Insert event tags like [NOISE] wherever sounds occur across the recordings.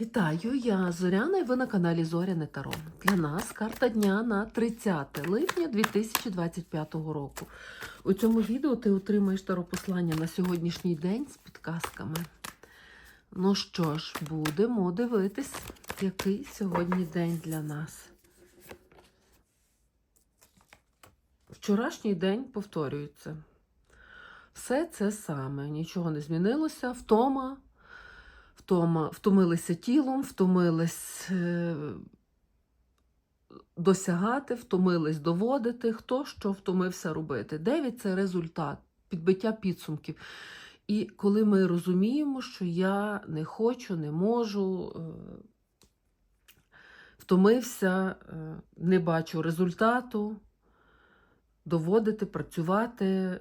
Вітаю, я Зоряна і ви на каналі Зоряне Таро. Для нас карта дня на 30 липня 2025 року. У цьому відео ти отримаєш таропослання на сьогоднішній день з підказками. Ну що ж, будемо дивитись, який сьогодні день для нас. Вчорашній день повторюється. Все це саме, нічого не змінилося. Втома, втома втомилися тілом, втомились е, досягати, втомились доводити, хто що втомився робити. Дев'ять це результат, підбиття підсумків. І коли ми розуміємо, що я не хочу, не можу, е, втомився, е, не бачу результату, доводити, працювати,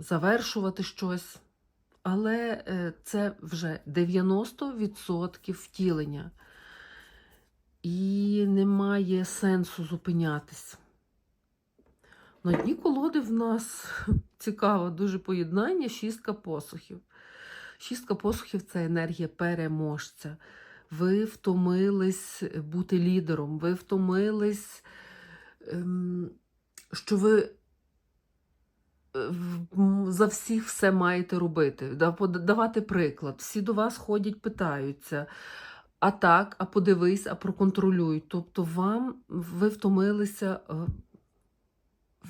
завершувати щось. Але е, це вже 90% втілення. І немає сенсу зупинятись. На дні колоди в нас [LAUGHS] цікаве дуже поєднання шістка посухів. Шістка посухів це енергія переможця. Ви втомились бути лідером, ви втомились, ем, що ви за всіх все маєте робити, давати приклад. Всі до вас ходять, питаються. А так, а подивись, а проконтролюй. Тобто вам ви втомилися е,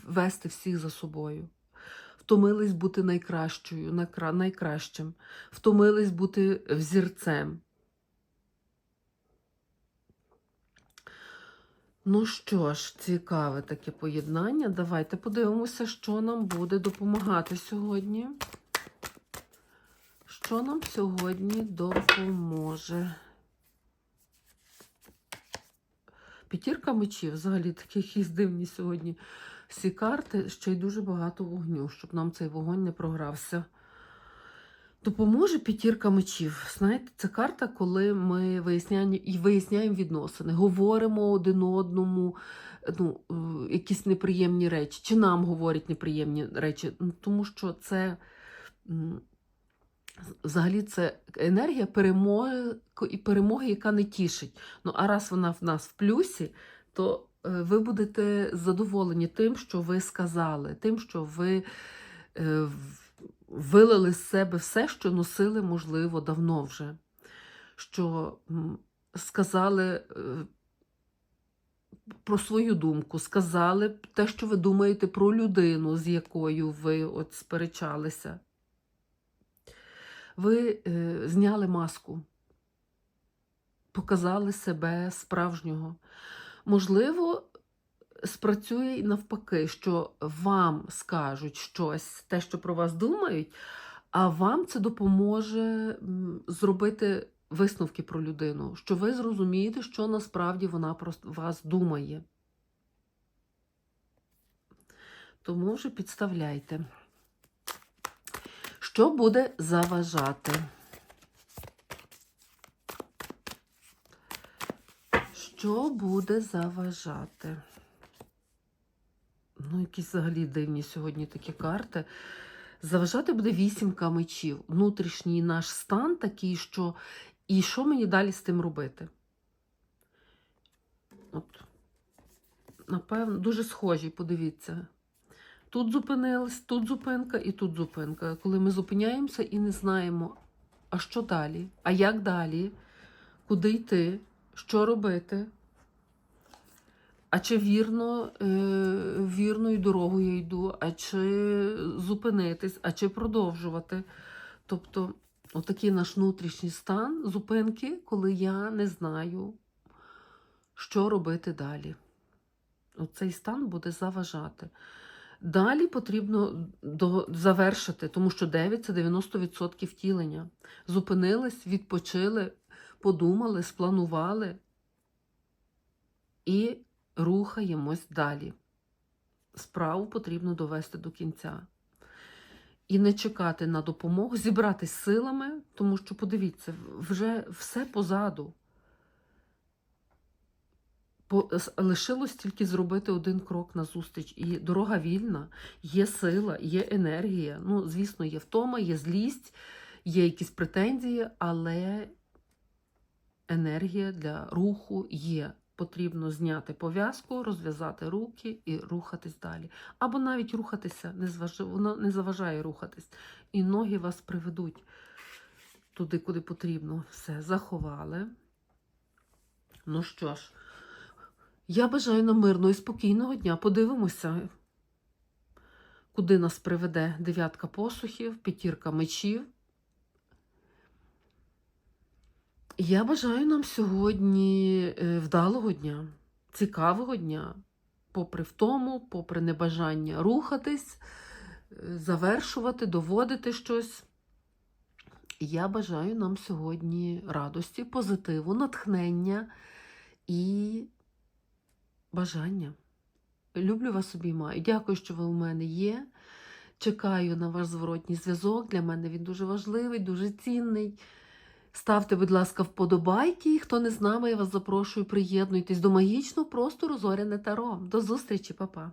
вести всіх за собою. Втомились бути найкращою, найкращим. Втомились бути взірцем. Ну що ж, цікаве таке поєднання. Давайте подивимося, що нам буде допомагати сьогодні. Що нам сьогодні допоможе? П'ятірка мечів, взагалі такі якісь дивні сьогодні всі карти, ще й дуже багато вогню, щоб нам цей вогонь не програвся. Допоможе п'ятірка мечів. Знаєте, це карта, коли ми виясняємо і виясняємо відносини, говоримо один одному ну, е, якісь неприємні речі, чи нам говорять неприємні речі, Ну, тому що це взагалі це енергія перемоги і перемоги, яка не тішить. Ну, а раз вона в нас в плюсі, то е, ви будете задоволені тим, що ви сказали, тим, що ви е, вилили з себе все, що носили, можливо, давно вже. Що сказали е, про свою думку, сказали те, що ви думаєте про людину, з якою ви от сперечалися. Ви е, зняли маску, показали себе справжнього. Можливо, спрацює і навпаки, що вам скажуть щось, те, що про вас думають, а вам це допоможе зробити висновки про людину, що ви зрозумієте, що насправді вона про вас думає. Тому вже підставляйте. Що буде заважати? Що буде заважати? Ну, якісь взагалі дивні сьогодні такі карти. Заважати буде вісімка мечів. Внутрішній наш стан такий, що і що мені далі з тим робити? От, напевно, дуже схожі, подивіться. Тут зупинилась, тут зупинка і тут зупинка. Коли ми зупиняємося і не знаємо, а що далі, а як далі, куди йти, що робити. А чи вірно, е, вірною дорогою йду, а чи зупинитись, а чи продовжувати. Тобто, отакий наш внутрішній стан зупинки, коли я не знаю, що робити далі. Оцей стан буде заважати. Далі потрібно завершити, тому що 9 це 90% втілення. Зупинились, відпочили, подумали, спланували і рухаємось далі. Справу потрібно довести до кінця. І не чекати на допомогу, зібратись силами, тому що, подивіться, вже все позаду. По- Лишилось тільки зробити один крок назустріч. І дорога вільна, є сила, є енергія. Ну, звісно, є втома, є злість, є якісь претензії, але енергія для руху є. Потрібно зняти пов'язку, розв'язати руки і рухатись далі. Або навіть рухатися, не, зваж... воно не заважає рухатись. І ноги вас приведуть туди, куди потрібно. Все, заховали. Ну що ж, я бажаю нам мирного і спокійного дня. Подивимося, куди нас приведе дев'ятка посухів, п'ятірка мечів. Я бажаю нам сьогодні е, вдалого дня, цікавого дня, попри втому, попри небажання рухатись, е, завершувати, доводити щось. Я бажаю нам сьогодні радості, позитиву, натхнення і бажання. Люблю вас обіймаю. Дякую, що ви у мене є. Чекаю на ваш зворотній зв'язок. Для мене він дуже важливий, дуже цінний. Ставте, будь ласка, вподобайки. Хто не з нами, я вас запрошую, приєднуйтесь до магічного простору Зоряне Таро. До зустрічі, папа!